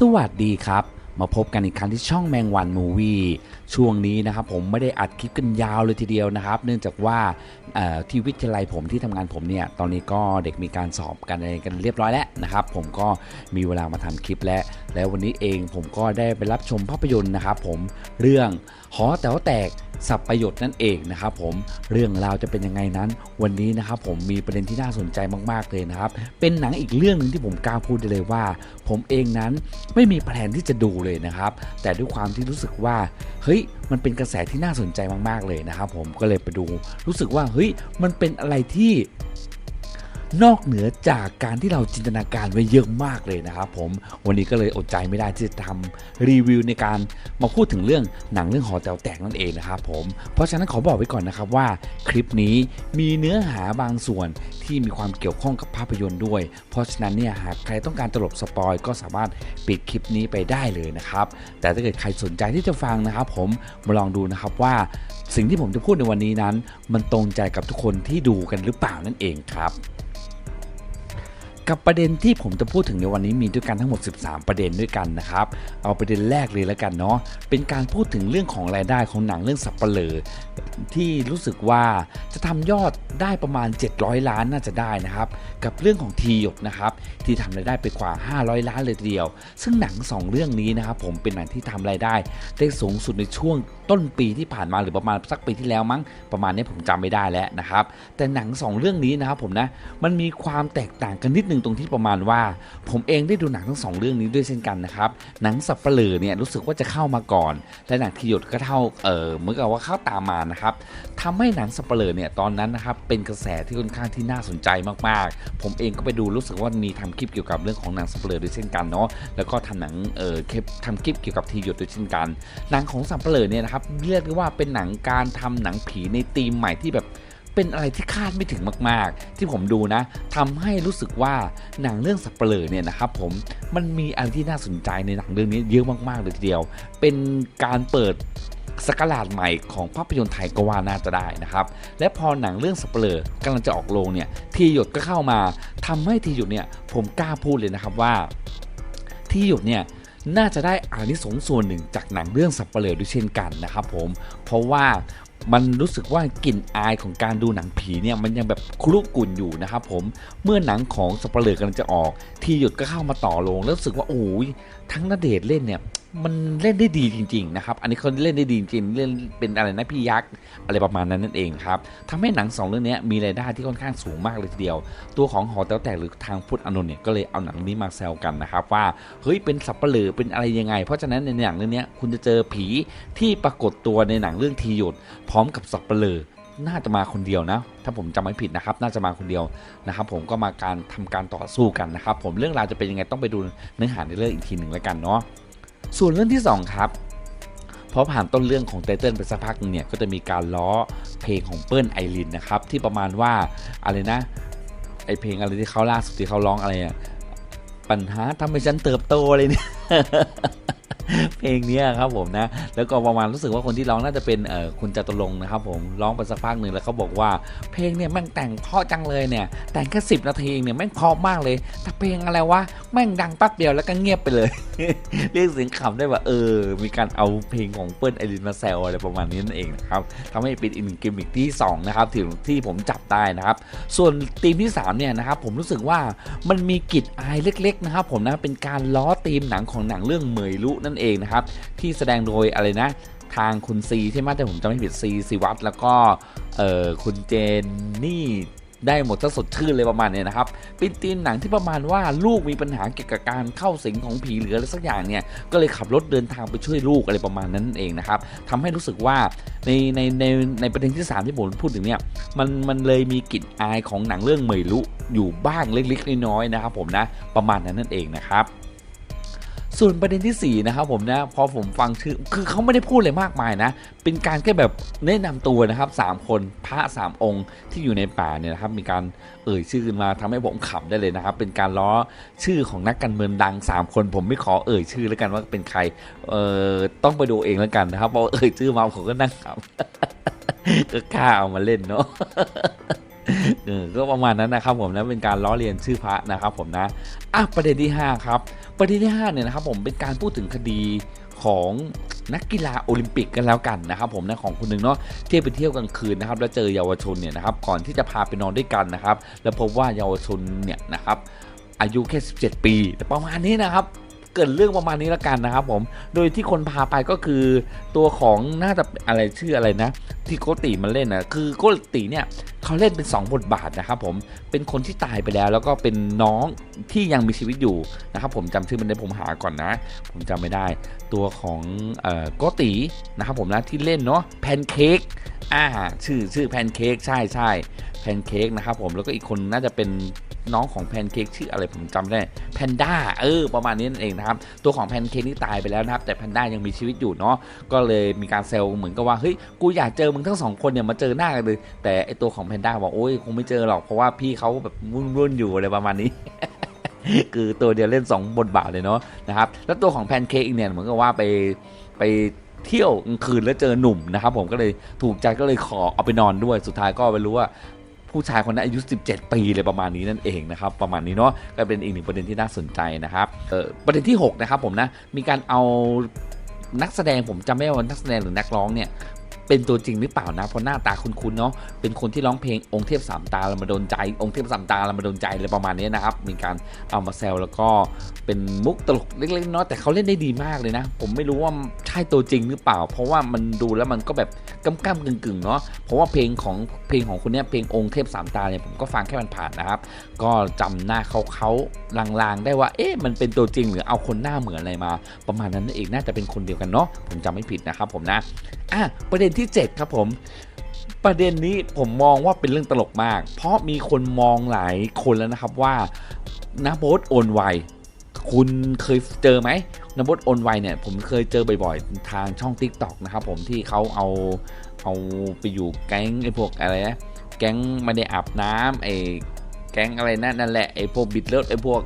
สวัสดีครับ มาพบกันอีกครั้งที่ช่องแมงวันมูวี่ช่วงนี้นะครับผมไม่ได้อัดคลิปกันยาวเลยทีเดียวนะครับ เนื่องจากว่าที่วิทยาลัยผมที่ทำงานผมเนี่ย ตอนนี้ก็เด็กมีการสอบกันอะไรกันเรียบร้อยแล้วนะครับ ผมก็มีเวลามาทำคลิปแล้ว แล้ววันนี้เองผมก็ได้ไปรับชมภาพยนตร์นะครับผมเรื่อง หอแต๋วแตกสับประโยชน์นั่นเองนะครับผมเรื่องราวจะเป็นยังไงนั้น วันนี้นะครับผมมีประเด็นที่น่าสนใจมากๆเลยนะครับ เป็นหนังอีกเรื่องหนึ่งที่ผมกล้าพูดได้เลยว่า ผมเองนั้นไม่มีแผนที่จะดูเลยนะครับ แต่ด้วยความที่รู้สึกว่าเฮ้ยมันเป็นกระแสที่น่าสนใจมากๆเลยนะครับผมก็เลยไปดู รู้สึกว่าเฮ้ยมันเป็นอะไรที่ นอกเหนือจากการที่เราจินตนาการไว้เยอะมากเลยนะครับผมวันนี้ก็เลยอดใจไม่ได้ที่จะทำรีวิวในการมาพูดถึงเรื่องหนังเรื่องหอแต๋วแตกนั่นเองนะครับผมเพราะฉะนั้นขอบอกไว้ก่อนนะครับว่าคลิปนี้มีเนื้อหาบางส่วนที่มีความเกี่ยวข้องกับภาพยนตร์ด้วย เพราะฉะนั้นเนี่ยหากใครต้องการตลบสปอยก็สามารถปิดคลิปนี้ไปได้เลยนะครับแต่ถ้าเกิดใครสนใจที่จะฟังนะครับ ผมมาลองดูนะครับว่าสิ่งที่ผมจะพูดในวันนี้นั้น มันตรงใจกับทุกคนที่ดูกันหรือเปล่านั่นเองครับ กับประเด็นที่ผมจะพูดถึงในวันนี้มีด้วยกันทั้งหมด 13 ประเด็นด้วยกันนะครับ เอาประเด็นแรกเลยแล้วกันเนาะ เป็นการพูดถึงเรื่องของรายได้ของหนังเรื่องสับเปลอที่รู้สึกว่าจะทำยอดได้ประมาณ 700 ล้านน่าจะได้นะครับ กับเรื่องของทีหยกนะครับ ที่ทำรายได้ไปกว่า 500 ล้านเลยทีเดียว ซึ่งหนัง 2 เรื่องนี้นะครับผมเป็นหนังที่ทำรายได้ ได้สูงสุดในช่วงต้นปีที่ผ่านมาหรือประมาณสักปีที่แล้วมั้งประมาณนี้ผมจำไม่ได้แล้วนะครับ แต่หนัง 2 เรื่องนี้นะครับผมนะมันมีความแตกต่างกันนิดนึงตรงที่ประมาณว่า ผมเองได้ดูหนังทั้งสองเรื่องนี้ด้วยเช่นกันนะครับ หนังสับเปลือเนี่ยรู้สึกว่าจะเข้ามาก่อน และหนังทีหยดก็เท่าเออเหมือนกับว่าเข้าตามมานะครับทำให้หนังสับเปลือเนี่ยตอนนั้นนะครับเป็นกระแสที่ค่อนข้างที่น่าสนใจมากๆ ผมเองก็ไปดูรู้สึกว่ามีทำคลิปเกี่ยวกับเรื่องของหนังสับเปลือด้วยเช่นกันเนาะแล้วก็ทำหนังเออคลิปทำคลิปเกี่ยวกับทีหยดด้วยเช่นกัน หนังของสับเปลือเนี่ยนะครับเรียกได้ว่าเป็นหนังการทำหนังผีในธีมใหม่ที่แบบ เป็นอะไรที่คาดไม่ถึงมาก ๆ ที่ผมดูนะทำให้รู้สึกว่าหนังเรื่องสับเปลือเนี่ยนะครับผมมันมีอะไรที่น่าสนใจในหนังเรื่องนี้เยอะมากๆเลยทีเดียว เป็นการเปิดสกราชใหม่ของภาพยนตร์ไทยก็ว่าน่าจะได้นะครับ และพอหนังเรื่องสับเปลือกำลังจะออกโรงเนี่ย ทีหยดก็เข้ามาทำให้ทีหยดเนี่ยผมกล้าพูดเลยนะครับว่า ทีหยดเนี่ยน่าจะได้อานิสงส์ส่วนหนึ่งจากหนังเรื่องสับเปลือด้วยเช่นกันนะครับผม เพราะว่า มันรู้สึกว่ากลิ่นอายของการดูหนังผีเนี่ยมันยังแบบคลุกลุ่นอยู่นะครับผมเมื่อหนังของสปเปลือกำลังจะออก ที่หยุดก็เข้ามาต่อลงแล้วรู้สึกว่าโอ้ย ทั้งนเดชเล่นเนี่ยมันเล่นได้ดีจริง ๆ นะครับ อันนี้เขาเล่นได้ดีจริงเล่นเป็นอะไรนะพี่ยักษ์อะไรประมาณนั้นนั่นเองครับทำให้หนังสองเรื่องนี้มีรายได้ที่ค่อนข้างสูงมากเลยทีเดียว ตัวของหอแต๋วแตกหรือทางพุทธอานนท์เนี่ยก็เลยเอาหนังนี้มาแซวกันนะครับว่าเฮ้ยเป็นสับเปลือเป็นอะไรยังไง เพราะฉะนั้นในหนังเรื่องนี้คุณจะเจอผีที่ปรากฏตัวในหนังเรื่องทีหยดพร้อมกับสับเปลือ น่าจะมาคนเดียวนะ ถ้าผมจำไม่ผิดนะครับ น่าจะมาคนเดียวนะครับ ผมก็มาการทำการต่อสู้กันนะครับ ผมเรื่องราวจะเป็นยังไงต้องไปดูเนื้อหาในเรื่องอีกทีหนึ่งแล้วกันเนาะส่วนเรื่องที่สองครับพอผ่านต้นเรื่องของไตเติ้ลไปสักพักหนึงเนี่ยก็จะมีการล้อเพลงของเปิ้ลไอรินนะครับที่ประมาณว่าอะไรนะไอเพลงอะไรที่เขาล่าสุดที่เขาร้องอะไรอะปัญหาทำให้ฉันเติบโตเลยเนี่ยเพลงนี้ครับผมนะ แล้วก็ประมาณรู้สึกว่าคนที่ร้องน่าจะเป็นเอ่อคุณจตุรงค์นะครับผมร้องไปสักพักหนึ่งแล้วเขาบอกว่า เพลงเนี่ยแม่งแต่งเพราะจังเลยเนี่ย แต่งแค่สินาทีเองเนี่ยแม่งเพราะมากเลย แต่เพลงอะไรวะแม่งดังแป๊บเดียวแล้วก็เงียบไปเลย เรียกเสียงขำได้ว่าเออ มีการเอาเพลงของเปิ้ลไอรินมาแซวอะไรประมาณนี้นั่นเองนะครับทำให้เป็นอีกหนึ่งกิมมิคที่สองนะครับที่ที่ผมจับได้นะครับ ส่วนธีมที่สามเนี่ยนะครับผมรู้สึกว่ามันมีกลิ่นอายเล็ก ๆนะครับ ผมนะเป็นการล้อธีมหนังของของหนังเรื่องเหมยลุนั่นเองนะครับที่แสดงโดยอะไรนะทางคุณซีใช่ไหมแต่ผมจำไม่ผิดซีซีวัตแล้วก็เอ่อคุณเจนนี่ได้หมดถ้าสดชื่นเลยประมาณเนี้ยนะครับเป็นธีมหนังที่ประมาณว่าลูกมีปัญหาเกี่ยวกับการเข้าสิงของผีหรืออะไรสักอย่างเนี่ยก็เลยขับรถเดินทางไปช่วยลูกอะไรประมาณนั้นเองนะครับทำให้รู้สึกว่าในในในในประเด็นที่สามที่ผมพูดถึงเนี่ยมันมันเลยมีกลิ่นอายของหนังเรื่องเหมยลุอยู่บ้างเล็กๆน้อยๆนะครับผมนะประมาณนั้นนั่นเองนะครับ ส่วนประเด็นที่ 4 นะครับผมนะพอผมฟังชื่อคือเขาไม่ได้พูดอะไรมากมายนะ เป็นการแค่แบบแนะนำตัวนะครับ 3 คนพระสามองค์ที่อยู่ในป่าเนี่ยนะครับมีการเอ่ยชื่อขึ้นมาทำให้ผมขำได้เลยนะครับ เป็นการล้อชื่อของนักการเมืองดัง 3 คน ผมไม่ขอเอ่ยชื่อแล้วกันว่าเป็นใครเอ่อต้องไปดูเองแล้วกันนะครับพราะว่าเอ่ยชื่อมาผมก็นั่งขำก็กล้าเอามาเล่นเนาะ เออก็ประมาณนั้นนะครับผมนะเป็นการล้อเลียนชื่อพระนะครับผมนะอะประเด็นที่ 5 ครับ ประเด็นที่5เนี่ยนะครับผมเป็นการพูดถึงคดีของนักกีฬาโอลิมปิกกันแล้วกันนะครับผมนะของคนหนึ่งเนาะที่ไปเที่ยวกลางคืนนะครับแล้วเจอเยาวชนเนี่ยนะครับก่อนที่จะพาไปนอนด้วยกันนะครับแล้วพบว่าเยาวชนเนี่ยนะครับอายุแค่ 17 ปี แต่ประมาณนี้นะครับเกิดเรื่องประมาณนี้แล้วกันนะครับผมโดยที่คนพาไปก็คือตัวของน่าจะอะไรชื่ออะไรนะ ที่โกติมันเล่นนะคือโกติเนี่ยเขาเล่นเป็น 2 บทบาทนะครับผมเป็นคนที่ตายไปแล้วแล้วก็เป็นน้องที่ยังมีชีวิตอยู่นะครับผมจำชื่อมันได้ผมหาก่อนนะ ผมจำไม่ได้ตัวของเอ่อโกตินะครับผมนะที่เล่นเนาะแพนเค้กอ่าชื่อชื่อแพนเค้กใช่ใช่แพนเค้กนะครับผมแล้วก็อีกคนน่าจะเป็นน้องของแพนเค้กชื่ออะไรผมจำไม่ได้แพนด้าเออประมาณนี้นั่นเองนะครับตัวของแพนเค้กนี่ตายไปแล้วนะครับแต่แพนด้ายังมีชีวิตอยู่เนาะก็เลยมีการเซล์เหมือนกับว่าเฮ้ยกูอยากเจอมึงทั้งสองคนเนี่ยมาเจอหน้ากันเลย แต่ไอตัวของแพนด้าบอกโอ้ยคงไม่เจอหรอกเพราะว่าพี่เขาแบบวุ่นๆอยู่อะไรประมาณนี้คือตัวเดียวเล่น 2 บทบาทเลยเนาะนะครับแล้วตัวของแพนเค้กเนี่ยเหมือนกับว่าไปไปเที่ยวกลางคืนแล้วเจอหนุ่มนะครับผมก็เลยถูกใจก็เลยขอเอาไปนอนด้วยสุดท้ายก็ไปรู้ว่าผู้ชายคนนั้นอายุ 17 ปีเลยประมาณนี้นั่นเองนะครับประมาณนี้เนาะก็เป็นอีกหนึ่งประเด็นที่น่าสนใจนะครับประเด็นที่ 6 นะครับผมนะมีการเอานักแสดงผมจำไม่ได้ว่านักแสดงหรือนักร้องเนี่ย เป็นตัวจริงหรือเปล่านะเพราะหน้าตาคุ้นๆเนาะเป็นคนที่ร้องเพลงองค์เทพสามตาเรามาโดนใจองค์เทพสามตาเรามาโดนใจอะไรประมาณนี้นะครับมีการเอามาแซวแล้วก็เป็นมุกตลกเล็กๆเนาะแต่เขาเล่นได้ดีมากเลยนะ ผมไม่รู้ว่าใช่ตัวจริงหรือเปล่า เพราะว่ามันดูแล้วมันก็แบบก้ำก้ำกึ่งๆเนาะเพราะว่าเพลงของเพลงของคนเนี้ยเพลงองค์เทพสามตาเนี่ยผมก็ฟังแค่มันผ่านนะครับ ก็จำหน้าเขาเขาลางๆได้ว่าเอ๊ะมันเป็นตัวจริงหรือเอาคนหน้าเหมือนอะไรมา ประมาณนั้นนั่นเองน่าจะเป็นคนเดียวกันเนาะผมจำไม่ผิดนะครับผมนะอะประเด็นที่ 7 ครับผมประเด็นนี้ผมมองว่าเป็นเรื่องตลกมาก เพราะมีคนมองหลายคนแล้วนะครับว่านาโบสโอนไวคุณเคยเจอไหมนาโบสโอนไวเนี่ยผมเคยเจอบ่อยๆ ทางช่อง Tik t o อกนะครับผมที่เขาเอาเอาไปอยู่แก๊งไอ้พวกอะไรนะแก๊งไม่ได้อาบน้ำไอ้แก๊งอะไรนั่นนั่นแหละไอ้พวกบิดเลิศไอ้พวก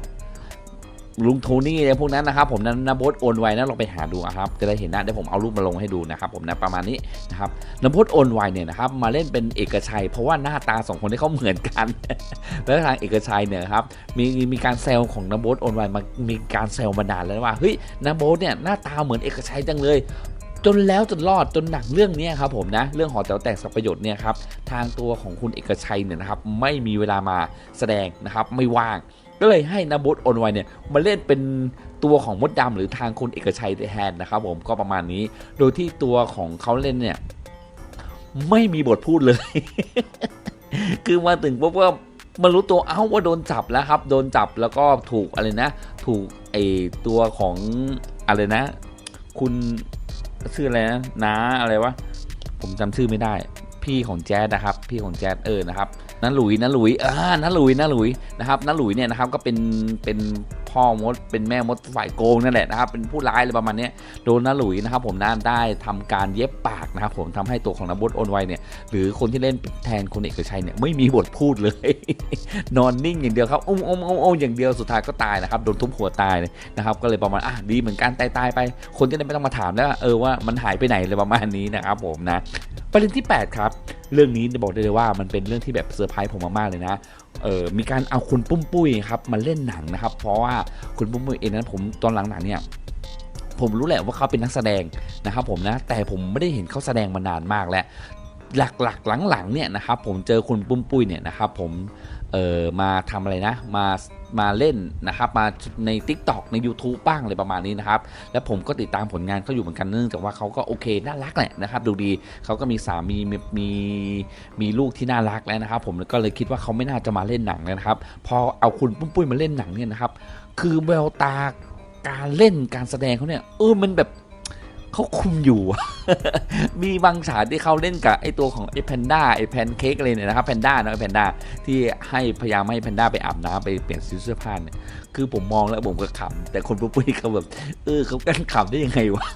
ลุงโทนี่อะไรพวกนั้นนะครับผมนั้นนบดโอนไวนะลองไปหาดูอะครับจะได้เห็นหน้าเดี๋ยวผมเอารูปมาลงให้ดูนะครับผมนะประมาณนี้นะครับนบดโอนไวเนี่ยนะครับมาเล่นเป็นเอกชัย เพราะว่าหน้าตาสองคนที่เขาเหมือนกัน แล้วทางเอกชัยเนี่ยครับมีมีการแซวของนบดโอนไวมามีการแซวมานานแล้วว่าเฮ้ยนบดเนี่ยหน้าตาเหมือนเอกชัยจังเลยจนแล้วจนรอดจนหนังเรื่องนี้ครับผมนะเรื่องหอแต๋วแตกสับประโยชน์เนี่ยครับทางตัวของคุณเอกชัยเนี่ยนะครับไม่มีเวลามาแสดงนะครับไม่ว่าง ก็เลยให้นบดโอนไวเนี่ยมาเล่นเป็นตัวของมดดำหรือทางคุณเอกชัยแทนนะครับผมก็ประมาณนี้ โดยที่ตัวของเขาเล่นเนี่ยไม่มีบทพูดเลย คือมาถึงปุ๊บก็มารู้ตัวเอ้าว่าโดนจับแล้วครับ โดนจับแล้วก็ถูกอะไรนะ ถูกไอตัวของอะไรนะ คุณชื่ออะไรนะน้าอะไรวะผมจำชื่อไม่ได้ พี่ของแจ๊ดนะครับ พี่ของแจ๊ดเออนะครับ น้าหลุยน้าหลุยอ่าน้าหลุยน้าหลุยนะครับน้าหลุยเนี่ยนะครับก็เป็นเป็น พ่อมด เป็นแม่มดฝ่ายโกงนั่นแหละนะครับ เป็นผู้ร้ายอะไรประมาณนี้โดนน้าหลุยนะครับ ผมน่าได้ทำการเย็บปากนะครับผมทำให้ตัวของนบดโอนไวเนี่ยหรือคนที่เล่นแทนคนเอกชัยเนี่ยไม่มีบทพูดเลย นอนนิ่งอย่างเดียวครับอุ้มอุ้มอุ้มอุ้มอย่างเดียวสุดท้ายก็ตายนะครับโดนทุบหัวตายเลยนะครับ ก็เลยประมาณอะดีเหมือนกันตายตายไป คนที่ได้ไม่ต้องมาถามแล้วเออว่ามันหายไปไหนเลยประมาณนี้นะครับผมนะประเด็นที่ 8 ครับ เรื่องนี้บอกได้เลยว่ามันเป็นเรื่องที่แบบเซอร์ไพรส์ผมมากๆเลยนะ เออมีการเอาคุณปุ้มปุ้ยครับมาเล่นหนังนะครับ เพราะว่าคุณปุ้มปุ้ยเองนั้นผมตอนหลังๆเนี่ยผมรู้แหละว่าเขาเป็นนักแสดงนะครับผมนะแต่ผมไม่ได้เห็นเขาแสดงมานานมากแล้ว หลักๆหลังๆเนี่ยนะครับผมเจอคุณปุ้มปุ้ยเนี่ยนะครับผมเออมาทำอะไรนะมา มาเล่นนะครับมาใน Tik t o อกใน YouTube บ้างอะไรประมาณนี้นะครับและผมก็ติดตามผลงานเขาอยู่เหมือนกันเนื่องจากว่าเขาก็โอเคน่ารักแหละนะครับดูดีเขาก็มีสามีมีมีมีลูกที่น่ารักแล้วนะครับ ผมก็เลยคิดว่าเขาไม่น่าจะมาเล่นหนังนะครับ พอเอาคุณปุ้มปุ้ยมาเล่นหนังเนี่ยนะครับ คือแววตาการเล่นการแสดงเขาเนี่ยเออมันแบบ เขาคุมอยู่ มีบางฉากที่เขาเล่นกับไอตัวของไอแพนด้าไอแพนเค้กอะไรเนี่ยนะครับแพนด้านะไอแพนด้าที่ให้พยายามให้แพนด้าไปอาบน้ำไปเปลี่ยนเสื้อผ้าเนี่ยคือผมมองแล้วผมก็ขำแต่คนปุ้ยเขาแบบเออเขากันขำได้ยังไงวะ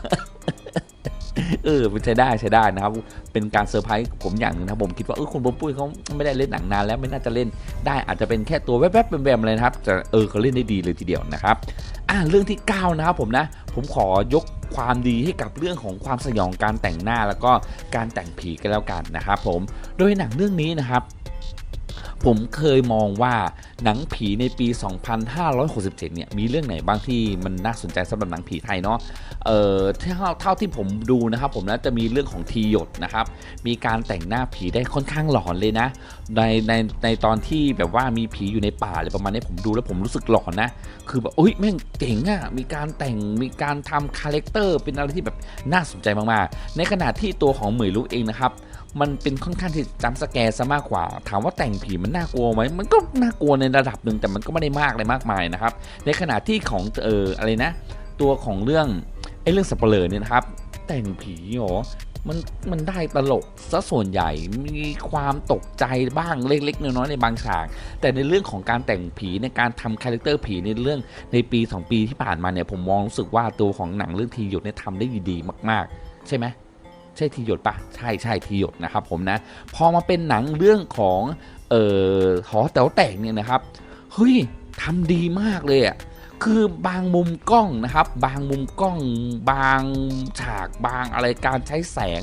เออใช้ได้ใช้ได้นะครับ เป็นการเซอร์ไพรส์ผมอย่างหนึงนะผมคิดว่าเออคุณปุ๊บปุ้ยเขาไม่ได้เล่นหนังนานแล้วไม่น่าจะเล่นได้อาจจะเป็นแค่ตัวแวบๆแวมๆเลยนะครับแต่เออเขาเล่นได้ดีเลยทีเดียวนะครับอ่าเรื่องที่ 9 นะครับผมนะผมขอยกความดีให้กับเรื่องของความสยองการแต่งหน้าแล้วก็การแต่งผีกันแล้วกันนะครับผมโดยหนังเรื่องนี้นะครับผมเคยมองว่าหนังผีในปี 2567 เนี่ย มีเรื่องไหนบ้างที่มันน่าสนใจสำหรับหนังผีไทยเนาะ เอ่อเท่าเท่าที่ผมดูนะครับ ผมนะจะมีเรื่องของทีหยดนะครับ มีการแต่งหน้าผีได้ค่อนข้างหลอนเลยนะ ในในในตอนที่แบบว่ามีผีอยู่ในป่าอะไรประมาณนี้ผมดูแล้วผมรู้สึกหลอนนะ คือแบบโอ้ยแม่งเจ๋งอะ่ะมีการแต่งมีการทำคาแรคเตอร์เป็นอะไรที่แบบน่าสนใจมากๆ ในขณะที่ตัวของเหมยลุกเองนะครับมันเป็นค่อนข้างที่จำสแกร์ซะมากกว่า ถามว่าแต่งผีมันน่ากลัวไหมมันก็น่ากลัวในระดับหนึ่งแต่มันก็ไม่ได้มากอะไรมากมายนะครับ ในขณะที่ของเอออะไรนะ ตัวของเรื่อง ไอ้เรื่องสับเปลือเนี่ยนะครับ แต่งผีหรอมันมันได้ตลกซะส่วนใหญ่มีความตกใจบ้างเล็กๆน้อยๆในบางฉาก แต่ในเรื่องของการแต่งผีในการทำคาแรคเตอร์ผีในเรื่องในปี 2 ปีที่ผ่านมาเนี่ยผมมองรู้สึกว่าตัวของหนังเรื่องทีหยดเนี่ยทำได้ดีๆมาก ๆ ใช่ไหมใช่ทีหยดปะใช่ใช่ทีหยดนะครับผมนะ พอมาเป็นหนังเรื่องของเอ่อหอแต๋วแตกเนี่ยนะครับเฮ้ยทำดีมากเลยอะ คือบางมุมกล้องนะครับ บางมุมกล้อง บางฉากบางอะไรการใช้แสง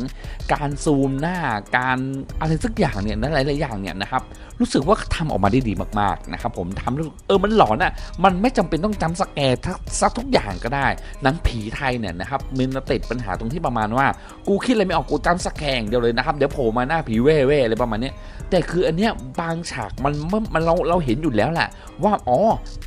การซูมหน้าการอะไรสักอย่างเนี่ยนะหลายๆอย่างเนี่ยนะครับ รู้สึกว่าทำออกมาได้ดีมากๆนะครับผมทำแล้เออมันหลอนอะมันไม่จำเป็นต้องจำสแกร์ทักซักทุกอย่างก็ได้หนังผีไทยเนี่ยนะครับมันติดปัญหาตรงที่ประมาณว่า กูคิดอะไรไม่ออกกูจำสแกร์อย่างเดียวเลยนะครับ เดี๋ยวโผล่มาหน้าผีเว่เว่อะไรประมาณนี้แต่คืออันเนี้ยบางฉากมันมันมันเราเราเห็นอยู่แล้วแหละว่าอ๋อ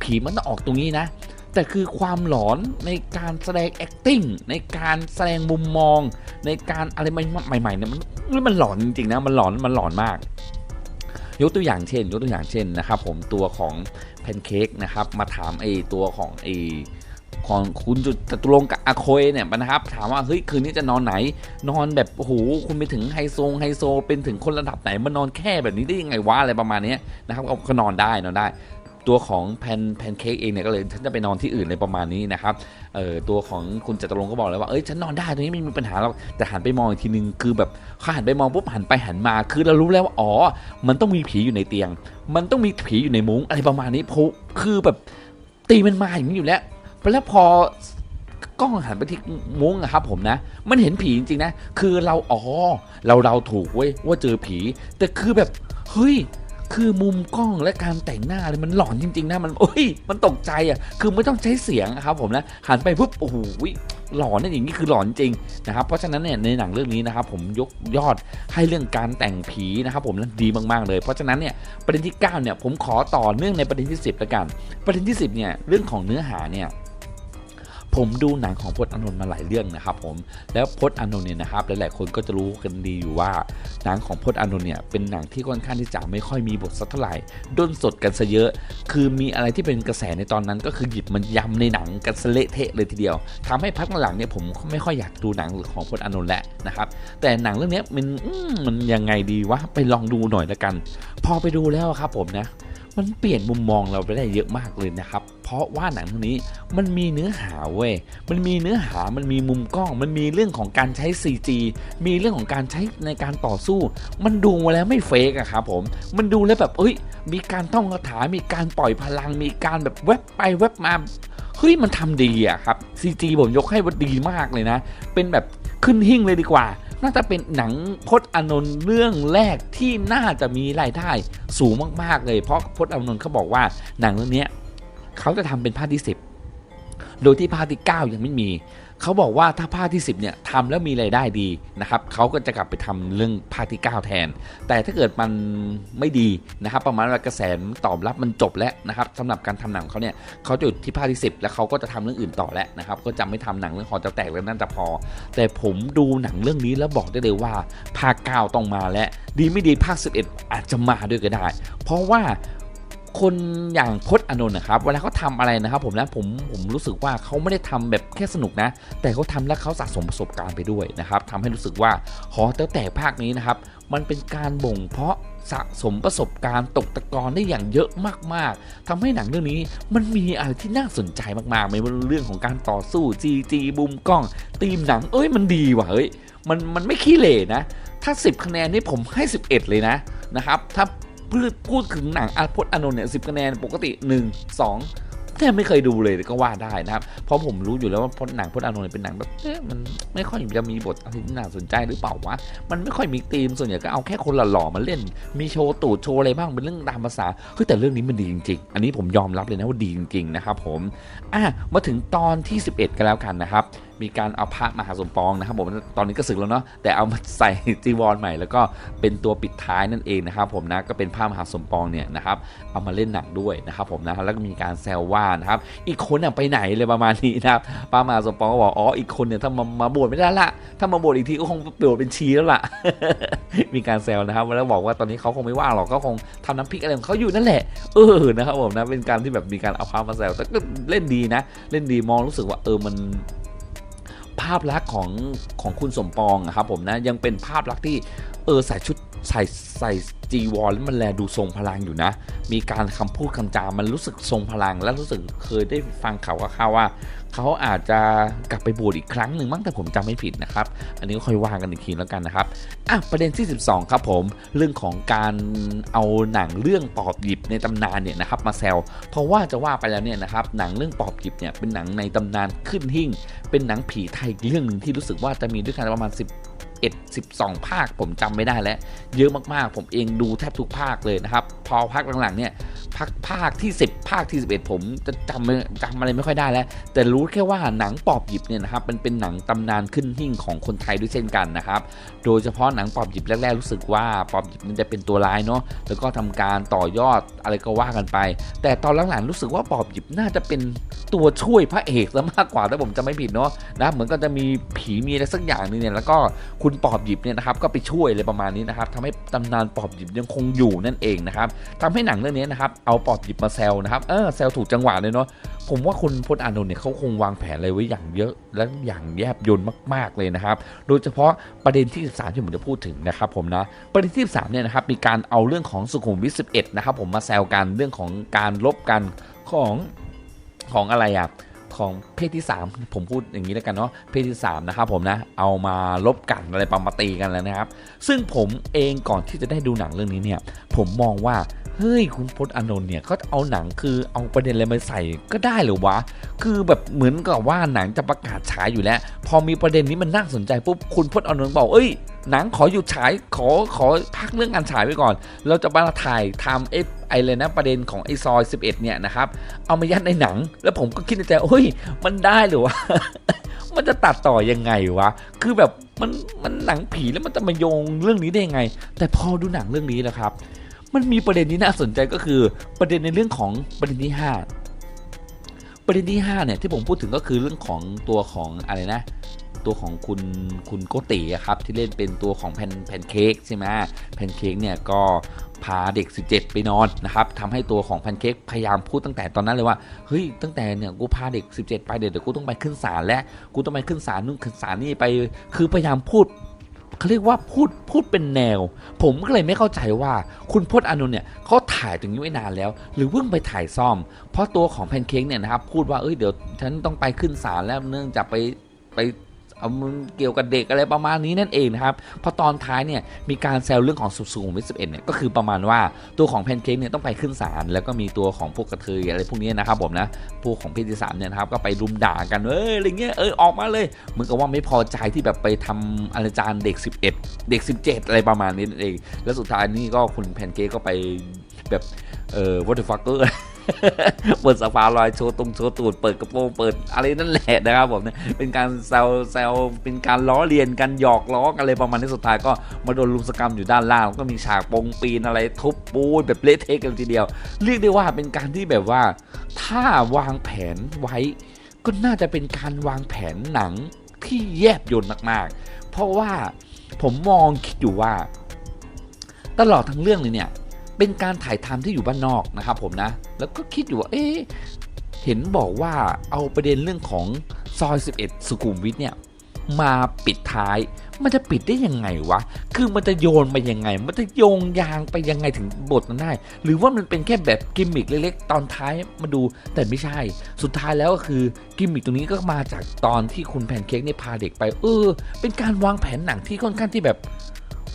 ผีมันต้องออกตรงนี้นะแต่คือความหลอนในการแสดง acting ในการแสดงมุมมอง ในการอะไรใหม่ๆเนี่ยมันมันหลอนจริงๆนะมันหลอนมันหลอนมาก ยกตัวอย่างเช่น ยกตัวอย่างเช่นนะครับ ผมตัวของแพนเค้กนะครับมาถามไอ้ตัวของไอ้ของคุณจุดจตุรงค์กับอาโคยเนี่ยนะครับ ถามว่าเฮ้ยคืนนี้จะนอนไหน นอนแบบโอ้โหคุณไปถึงไฮโซไฮโซ เป็นถึงคนระดับไหนมานอนแค่แบบนี้ได้ยังไงวะอะไรประมาณนี้นะครับเอาก็นอนได้นอนได้ ตัวของแพนแพนเค้กเองเนี่ยก็เลยฉันจะไปนอนที่อื่นเลยประมาณนี้นะครับเอ่อตัวของคุณจตุรงก็บอกเลยว่าเอ้ยฉันนอนได้ตรงนี้ไม่มีปัญหาหรอกแต่หันไปมองอีกทีนึงคือแบบเขาหันไปมองปุ๊บหันไปหันมาคือเรารู้แล้วว่าอ๋อ มันต้องมีผีอยู่ในเตียง มันต้องมีผีอยู่ในมุ้งอะไรประมาณนี้พราะคือแบบตีมันมาอย่างนี้อยู่แล้วแล้วพอกล้องหันไปที่มุ้งอะครับผมนะ มันเห็นผีจริงๆนะ คือเราอ๋อเราเราถูกเว้ยว่าเจอผี แต่คือแบบเฮ้ย คือมุมกล้องและการแต่งหน้าอะไรมันหลอนจริง ๆ นะมันโอ้ยมันตกใจอะคือไม่ต้องใช้เสียงครับผมนะหันไปปุ๊บโอ้โหหลอนนั่อย่างนี้คือหลอนจริงนะครับเพราะฉะนั้นเนี่ยในหนังเรื่องนี้นะครับผมยกยอดให้เรื่องการแต่งผีนะครับผมนั้นดีมากๆเลย เพราะฉะนั้นเนี่ยประเด็นที่ 9 เนี่ยผมขอต่อเนื่องในประเด็นที่ 10ละกัน ประเด็นที่ 10เนี่ยเรื่องของเนื้อหาเนี่ย ผมดูหนังของพจน์อานนท์มาหลายเรื่องนะครับผมแล้วพจน์อานนท์เนี่ยนะครับหลายๆคนก็จะรู้กันดีอยู่ว่าหนังของพจน์อานนท์เนี่ยเป็นหนังที่ค่อนข้างที่จะไม่ค่อยมีบทสักเท่าไหร่ด้นสดกันซะเยอะ คือมีอะไรที่เป็นกระแสในตอนนั้น ก็คือหยิบมันยำในหนังกันเละเทะเลยทีเดียวทำให้พักหลังเนี่ยผมไม่ค่อยอยากดูหนังของพจน์อานนท์แล้วนะครับแต่หนังเรื่องนี้มันมันยังไงดีวะไปลองดูหน่อยละกัน พอไปดูแล้วครับผมนะ มันเปลี่ยนมุมมองเราไปได้เยอะมากเลยนะครับ เพราะว่าหนังเรื่องนี้มันมีเนื้อหาเว้ย มันมีเนื้อหา มันมีมุมกล้อง มันมีเรื่องของการใช้ CG มีเรื่องของการใช้ในการต่อสู้ มันดูมาแล้วไม่เฟกอะครับผม มันดูแล้วแบบ เอ้ย มีการท่องคาถา มีการปล่อยพลัง มีการแบบแวบไปแวบมา เฮ้ย มันทำดีอะครับ CG ผมยกให้ว่าดีมากเลยนะ เป็นแบบขึ้นหิ่งเลยดีกว่า น่าจะเป็นหนังพจน์อานนท์เรื่องแรกที่น่าจะมีรายได้สูงมากๆเลย เพราะพจน์อานนท์เขาบอกว่าหนังเรื่องนี้เขาจะทำเป็นภาคที่10โดยที่ภาคที่ 9 ยังไม่มี เขาบอกว่าถ้าภาคที่ 10เนี่ยทำแล้วมีรายได้ดีนะครับเขาก็จะกลับไปทำเรื่องภาคที่ 9 แทน แต่ถ้าเกิดมันไม่ดีนะครับ ประมาณว่ากระแสตอบรับมันจบแล้วนะครับสำหรับการทำหนังเขาเนี่ยเขาจะหยุดที่ภาคที่ 10 แล้วเขาก็จะทำเรื่องอื่นต่อแล้วนะครับก็จะไม่ทำหนังเรื่องหอจะแตกแล้วนั่นจะพอ แต่ผมดูหนังเรื่องนี้แล้วบอกได้เลยว่าภาค 9 ต้องมาและดีไม่ดีภาค 11 อาจจะมาด้วยก็ได้ เพราะว่า คนอย่างพจน์อานนท์นะครับเวลาเขาทำอะไรนะครับ ผมนะผมผมรู้สึกว่าเขาไม่ได้ทำแบบแค่สนุกนะ แต่เขาทำแล้วเขาสะสมประสบการณ์ไปด้วยนะครับทำให้รู้สึกว่าหอแต๋วแตกภาคนี้นะครับ มันเป็นการบ่งเพาะสะสมประสบการณ์ตกตะกอนได้อย่างเยอะมากๆทำให้หนังเรื่องนี้มันมีอะไรที่น่าสนใจมากๆไม่ว่าเรื่องของการต่อสู้ GG บุมกล้องตีมหนัง เอ้ยมันดีว่ะเฮ้ยมันมันไม่ขี้เหร่นะ ถ้า 10 คะแนนนี่ผมให้ 11 เลยนะนะครับ ถ้า พูดพูดถึงหนังอาพจน์อานนท์เนี่ยสิคะแนนปกติ 1 2แทบไม่เคยดูเลยก็ว่าได้นะครับ เพราะผมรู้อยู่แล้วว่าพจน์หนังพจน์อานนท์เนี่ยเป็นหนังแบบเอ๊ะมันไม่ค่อยจะมีบทอะไรที่น่าสนใจหรือเปล่าวะมันไม่ค่อยมีธีมส่วนใหญ่ก็เอาแค่คนหล่อๆมาเล่น มีโชว์ตูดโชว์อะไรบ้างเป็นเรื่องตามภาษาเฮ้ยแต่เรื่องนี้มันดีจริงๆ อันนี้ผมยอมรับเลยนะว่าดีจริงๆนะครับผมอะมาถึงตอนที่ 11 กันแล้วกันนะครับมีการเอาพระมหาสมปองนะครับผมตอนนี้ก็สึกแล้วเนาะแต่เอามาใส่จีวรใหม่ แล้วก็เป็นตัวปิดท้ายนั่นเองนะครับผมนะก็เป็นพระมหาสมปองเนี่ยนะครับเอามาเล่นหนังด้วยนะครับผมนะแล้วก็มีการแซวว่านะครับอีกคนน่ะไปไหนเลยประมาณนี้นะครับพระมหาสมปองก็บอกอ๋ออีกคนเนี่ยถ้ามามาบวชไม่ได้ละถ้ามาบวชอีกทีก็คงเปลี่ยนเป็นชีแล้วล่ะ มีการแซวนะครับแล้วบอกว่าตอนนี้เขาคงไม่ว่างหรอกก็คงทำน้ำพริกอะไรของเขาอยู่นั่นแหละเออนะครับผมนะเป็นการที่แบบมีการเอาพระมาแซวแต่ก็เล่นดีนะ เล่นดีมองรู้สึกว่าเออมัน ภาพลักษณ์ของของคุณสมปองครับผมนะยังเป็นภาพลักษณ์ที่เออใส่ชุด ใส่ใส่จีวรแล้วมันแลดูทรงพลังอยู่นะ มีการคำพูดคำจามันรู้สึกทรงพลัง และรู้สึกเคยได้ฟังข่าวข่าวว่า เขาอาจจะกลับไปบวชอีกครั้งหนึ่งมั้งแต่ผมจำไม่ผิดนะครับ อันนี้ก็ค่อยว่ากันอีกทีแล้วกันนะครับอะประเด็นที่ 12 ครับผมเรื่องของการเอาหนังเรื่องปอบหยิบในตำนานเนี่ยนะครับมาแซวเพราะว่าจะว่าไปแล้วเนี่ยนะครับหนังเรื่องปอบหยิบเนี่ยเป็นหนังในตำนานขึ้นหิ่ง เป็นหนังผีไทยเรื่องหนึ่งที่รู้สึกว่าจะมีด้วยกันประมาณ 10 11 12 ภาคผมจำไม่ได้แล้ว เยอะมากๆ ผมเองดูแทบทุกภาคเลยนะครับ พอภาคหลังๆเนี่ยภาคภาคที่ 10 ภาคที่ 11 ผมจะจำจำอะไรไม่ค่อยได้แล้ว แต่รู้แค่ว่าหนังปอบหยิบเนี่ยนะครับมันเป็นหนังตำนานขึ้นหิ่งของคนไทยด้วยเช่นกันนะครับ โดยเฉพาะหนังปอบหยิบแรกๆรู้สึกว่าปอบหยิบมันจะเป็นตัวร้ายเนาะแล้วก็ทำการต่อยอดอะไรก็ว่ากันไป แต่ตอนหลังๆรู้สึกว่าปอบหยิบน่าจะเป็นตัวช่วยพระเอกซะมากกว่าถ้าผมจะไม่ผิดเนาะนะเหมือนก็จะมีผีมีอะไรสักอย่างหนึงเนี่ยแล้วก็คคุณปอบหยิบเนี่ยนะครับก็ไปช่วยอะไรประมาณนี้นะครับทำให้ตำนานปอบหยิบยังคงอยู่นั่นเองนะครับทำให้หนังเรื่องนี้นะครับเอาปอบหยิบมาแซวนะครับเออแซวถูกจังหวะเลยเนาะผมว่าคุณพจน์อานนท์เนี่ยเขาคงวางแผนอะไรไว้อย่างเยอะและอย่างแยบยลมาก ๆเลยนะครับ โดยเฉพาะประเด็นที่ 13 ที่ผมจะพูดถึงนะครับผมนะประเด็นที่ 13 เนี่ยนะครับมีการเอาเรื่องของสุขุมวิท 11 นะครับผมมาแซวกันเรื่องของการลบกันของของอะไรอะ ของเพศที่ 3 ผมพูดอย่างนี้แล้วกันเนาะเพศที่3นะครับผมนะเอามาลบกันอะไรประมาณตีกันแล้วนะครับ ซึ่งผมเองก่อนที่จะได้ดูหนังเรื่องนี้เนี่ย ผมมองว่าเฮ้ยคุณพจน์อานนท์เนี่ยก็เอาหนังคือเอาประเด็นอะไรมาใส่ก็ได้เหรือวะ คือแบบเหมือนกับว่าหนังจะประกาศฉายอยู่แล้ว พอมีประเด็นนี้มันน่าสนใจปุ๊บคุณพจน์อานนท์บอกเอ้ย หนังขอหยุดฉายขอขอพักเรื่องการฉายไว้ก่อน เราจะมาถ่ายทำไอ้ไอ้เลยนะประเด็นของไอ้ซอย 11 เนี่ยนะครับเอามายัดในหนัง แล้วผมก็คิดในใจเฮ้ยมันได้เหรือวะมันจะตัดต่อยังไงวะคือแบบมันมันหนังผีแล้วมันจะมาโยงเรื่องนี้ได้ยังไง แต่พอดูหนังเรื่องนี้แล้วครับ มันมีประเด็นที่น่าสนใจก็คือประเด็นในเรื่องของประเด็นที่ 5 ประเด็นที่5เนี่ยที่ผมพูดถึงก็คือเรื่องของตัวของอะไรนะ ตัวของคุณคุณโกติครับที่เล่นเป็นตัวของแพนแพนเค้กใช่ไหมแพนเค้กเนี่ยก็พาเด็ก 17 ไปนอนนะครับทำให้ตัวของแพนเค้กพยายามพูดตั้งแต่ตอนนั้นเลยว่าเฮ้ยตั้งแต่เนี่ยกูพาเด็ก 17 ไปเดี๋ยวเดี๋ยวกูต้องไปขึ้นศาลและกูต้องไปขึ้นศาลนู่นขึ้นศาลนี่ไปคือพยายามพูดเขาเรียกว่าพูดพูดเป็นแนว ผมก็เลยไม่เข้าใจว่าคุณพจน์อานนท์เนี่ยเขาถ่ายตรงนี้ไว้นานแล้ว หรือเพิ่งไปถ่ายซ่อม เพราะตัวของแพนเค้กเนี่ยนะครับพูดว่าเอ้ยเดี๋ยวฉันต้องไปขึ้นศาลแล้วเนื่องจากไปไป เอามึงเกี่ยวกับเด็กอะไรประมาณนี้นั่นเองนะครับพอตอนท้ายเนี่ยมีการแซวเรื่องของสุสุขุมวิท11เนี่ยก็คือประมาณว่าตัวของแพนเค้กเนี่ยต้องไปขึ้นศาลแล้วก็มีตัวของพวกกระเทยอะไรพวกนี้นะครับผมนะพวกของเพศที่สามเนี่ยนะครับก็ไปรุมด่ากันเอ้ยอะไรเงี้ยเออออกมาเลยเหมือนกับว่าไม่พอใจที่แบบไปทำอนาจารเด็ก 11 เด็ก 17 อะไรประมาณนี้นั่นเอง แล้วสุดท้ายนี่ก็คุณแพนเค้กก็ไปแบบเออ what the fucker เเปิดสภาลอยโชว์ตรงโชว์ตูดเปิดกระโปรงเปิดอะไรนั่นแหละนะครับผมเป็นการแซวแซวเป็นการล้อเลียนกันหยอกล้อกันอะไรประมาณนี้สุดท้ายก็มาโดนลุมสกรรมอยู่ด้านล่างแล้วก็มีฉากปงปีนอะไรทุบปูนแบบเละเทะกันทีเดียว เรียกได้ว่าเป็นการที่แบบว่า ถ้าวางแผนไว้ก็น่าจะเป็นการวางแผนหนังที่แยบยลมากๆ เพราะว่าผมมองคิดอยู่ว่า ตลอดทั้งเรื่องเลยเนี่ย เป็นการถ่ายทำที่อยู่บ้านนอกนะครับผมนะ แล้วก็คิดอยู่ว่า เอ๊ะ เห็นบอกว่าเอาประเด็นเรื่องของซอย 11 สุขุมวิทเนี่ย มาปิดท้าย มันจะปิดได้ยังไงวะ คือมันจะโยนไปยังไง มันจะโยงยางไปยังไงถึงบทนั้นได้ หรือว่ามันเป็นแค่แบบกิมมิคเล็กๆ ตอนท้ายมาดู แต่ไม่ใช่ สุดท้ายแล้วก็คือกิมมิคตรงนี้ก็มาจากตอนที่คุณแพนเค้กเนี่ยพาเด็กไป เออ เป็นการวางแผนหนังที่ค่อนข้างที่แบบ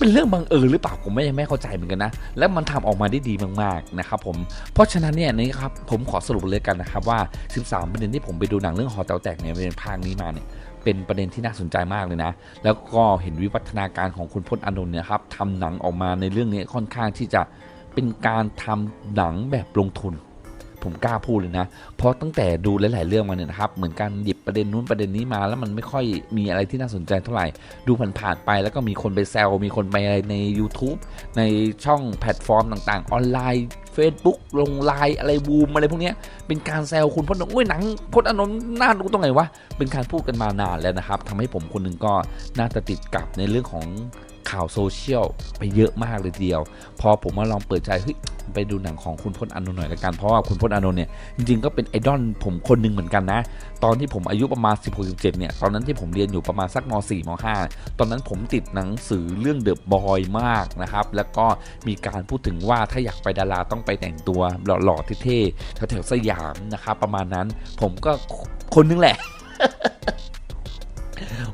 เป็นเรื่องบังเอิญหรือเปล่าผมไม่ยังไม่เข้าใจเหมือนกันนะ แล้วมันทำออกมาได้ดีมากๆนะครับผมเพราะฉะนั้นเนี่ยนี่ครับผมขอสรุปเลยกันนะครับว่า 13 ประเด็นที่ผมไปดูหนังเรื่องหอแต๋วแตกในประเด็นภาคนี้มาเนี่ยเป็นประเด็นที่น่าสนใจมากเลยนะ แล้วก็เห็นวิวัฒนาการของคุณพจน์อานนท์เนี่ยครับทำหนังออกมาในเรื่องนี้ค่อนข้างที่จะเป็นการทำหนังแบบลงทุน ผมกล้าพูดเลยนะ เพราะตั้งแต่ดูหลาย ๆ เรื่องมาเนี่ยนะครับ เหมือนการหยิบประเด็นนู้นประเด็นนี้มาแล้วมันไม่ค่อยมีอะไรที่น่าสนใจเท่าไหร่ ดูผ่าน ๆ ไปแล้วก็มีคนไปแซว มีคนไปอะไรใน YouTube ในช่องแพลตฟอร์มต่าง ๆ ออนไลน์ Facebook ลงไลน์อะไรบูมอะไรพวกเนี้ยเป็นการแซวคุณพจน์อานนท์โอ้ยหนังพจน์อนนท์น่าดูตรงไหนวะเป็นการพูดกันมานานแล้วนะครับทำให้ผมคนหนึ่งก็น่าจะติดกับในเรื่องของ ข่าวโซเชียลไปเยอะมากเลยเดียว พอผมมาลองเปิดใจเฮ้ยไปดูหนังของคุณพจน์อานนท์หน่อยละกัน เพราะว่าคุณพจน์อานนท์เนี่ยจริงๆก็เป็นไอดอลผมคนหนึ่งเหมือนกันนะ ตอนที่ผมอายุประมาณ 16-17เนี่ยตอนนั้นที่ผมเรียนอยู่ประมาณสักม .4 ม .5 ตอนนั้นผมติดหนังสือเรื่องเดอะบอยมากนะครับ แล้วก็มีการพูดถึงว่าถ้าอยากไปดาราต้องไปแต่งตัวหล่อๆเท่ๆแถวๆสยามนะครับประมาณนั้นผมก็คนนึงแหละ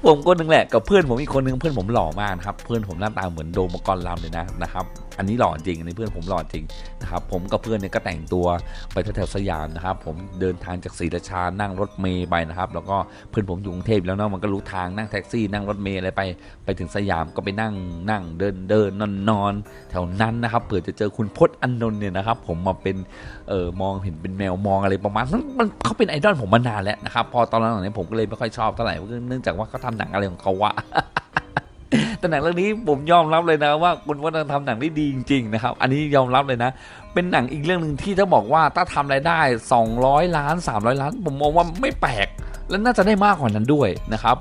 ผมคนหนึ่งแหละกับเพื่อนผมอีกคนนึงเพื่อนผมหล่อมากนะครับเพื่อนผมหน้าตาเหมือนโดมกรลำเลยนะนะครับ อันนี้หล่อจริงอันนี้เพื่อนผมหล่อจริงนะครับผมกับเพื่อนเนี่ยก็แต่งตัวไปแถวสยามนะครับผมเดินทางจากศรีราชานั่งรถเมย์ไปนะครับ แล้วก็เพื่อนผมอยู่กรุงเทพแล้วเนาะมันก็รู้ทางนั่งแท็กซี่ นั่งรถเมย์อะไรไปไปถึงสยามก็ไปนั่งนั่งเดินเดินนอนนอนแถวนั้นนะครับเผื่อจะเจอคุณพจน์อนนท์เนี่ยนะครับ ผมมาเป็นเออมองเห็นเป็นแมวมองอะไรประมาณนั้นมันเขาเป็นไอดอลผมมานานแล้วนะครับพอตอนหลังๆเนี่ยผมก็เลยไม่ค่อยชอบเท่าไหร่เนื่องจากว่าเขาทำหนังอะไรของเขาวะ แต่หนังเรื่องนี้ผมยอมรับเลยนะว่าคุณวัฒนทำหนังได้ดีจริงๆนะครับ อันนี้ยอมรับเลยนะ เป็นหนังอีกเรื่องหนึ่งที่ถ้าบอกว่าถ้าทำรายได้ 200 ล้าน 300 ล้าน ผมมองว่าไม่แปลก และน่าจะได้มากกว่านั้นด้วยนะครับ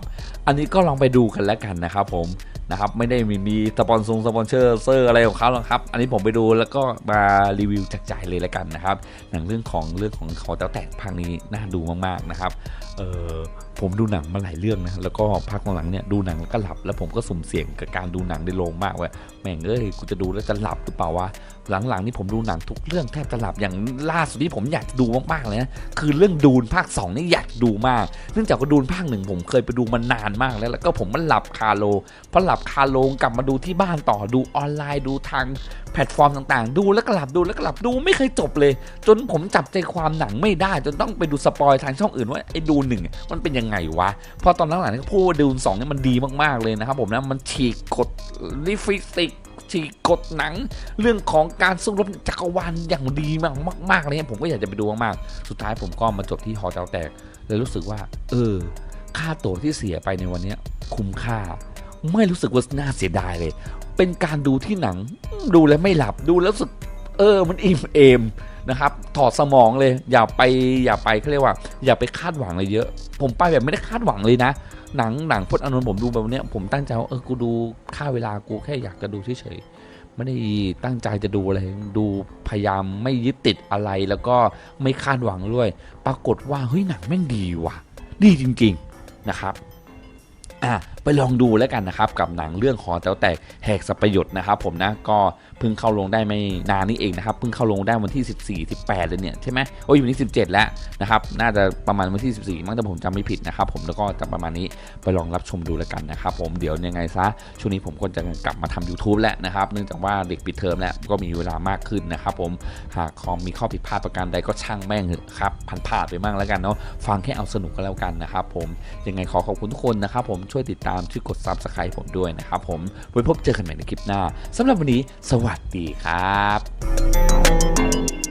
อันนี้ก็ลองไปดูกันแล้วกันนะครับผมนะครับไม่ได้มีมีสปอนซงสปอนเซอร์เซอร์อะไรของเขาหรอกครับ อันนี้ผมไปดูแล้วก็มารีวิวจากใจเลยแล้วกันนะครับหนังเรื่องของเรื่องของเขาแต้วแตกภาคนี้น่าดูมากๆนะครับ เออ ผมดูหนังมาหลายเรื่องนะแล้วก็พักหลังๆเนี่ยดูหนังแล้วก็หลับ แล้วผมก็สุ่มเสี่ยงกับการดูหนังในโรงมากว่า แม่งเอ้ยกูจะดูแล้วจะหลับหรือเปล่าวะหลังๆนี่ผมดูหนังทุกเรื่องแทบจะหลับอย่างล่าสุดที่ผมอยากดูมากๆเลยนะคือเรื่องดูนภาค2นี่อยากดูมาก เนื่องจากว่าดูนภาคหนึ่งผมเคยไปดูมานานมากแล้วแล้วก็ผมมันหลับคาโลพอหลับคาโลกลับมาดูที่บ้านต่อดูออนไลน์ดูทางแพลตฟอร์มต่างๆ ดูแล้วก็หลับดูแล้วก็หลับดูไม่เคยจบเลย จนผมจับใจความหนังไม่ได้ จนต้องไปดูสปอยทางช่องอื่นว่าไอ้ดูหนึ่งมันเป็นยังไงวะพอตอนหลังๆนี่ก็พูดว่าดูนสองนี่มันดีมากๆเลยนะครับผมนะมันฉีกกฎลิฟิสิก ฉีกกฎหนังเรื่องของการสู้รบจักรวาลอย่างดีมากมากๆเลยผมก็อยากจะไปดูมากๆ สุดท้ายผมก็มาจบที่หอแต๋วแตกเลยรู้สึกว่า เออ ค่าตั๋วที่เสียไปในวันนี้คุ้มค่า ไม่รู้สึกว่าน่าเสียดายเลย เป็นการดูที่หนังดูแล้วไม่หลับดูแล้วรู้สึก เออ มันอิ่มเอมนะครับถอดสมองเลยอย่าไปอย่าไปเขาเรียกว่า อย่าไปคาดหวังอะไรเยอะ ผมไปแบบไม่ได้คาดหวังเลยนะ หนังหนังพจน์อานนท์ผมดูแบบเนี้ยผมตั้งใจว่าเออกูดูค่าเวลากูแค่อยากจะดูเฉยๆไม่ได้ตั้งใจจะดูอะไรดูพยายามไม่ยึดติดอะไรแล้วก็ไม่คาดหวังด้วย ปรากฏว่าเฮ้ยหนังแม่งดีว่ะ ดีจริง ๆนะครับ อะ ไปลองดูแล้วกันนะครับ กับหนังเรื่องหอแต๋วแตกแหกสัปยชน์นะครับผมนะก็เพิ่งเข้าลงได้ไม่นานนี้เองนะครับเพิ่งเข้าลงได้วันที่ 14 18เลยเนี่ยใช่ไหมโอ้ยวันนี้17 แล้วนะครับน่าจะประมาณวันที่ 14มั้งแต่ผมจำไม่ผิดนะครับผมแล้วก็จะประมาณนี้ไปลองรับชมดูแล้วกันนะครับผมเดี๋ยวยังไงซะช่วงนี้ผมก็จะกลับมาทำ YouTube แล้วนะครับเนื่องจากว่าเด็กปิดเทอมแล้วก็มีเวลามากขึ้นนะครับผมหากคอมมีข้อผิดพลาดประการใดก็ช่างแม่งเถอะครับพันผ่านไปมั่งแล้วกันเนาะฟังแค่เอาสนุกก็แล้วกันนะครับผมยังไงขอขอบคุณทุกคนนะครับผมช่วยติดตามช่วยกด Subscribe ผมด้วยนะครับผมไว้พบเจอกันใหม่ในคลิปหน้าสำหรับวันนี้ สวัสดีครับ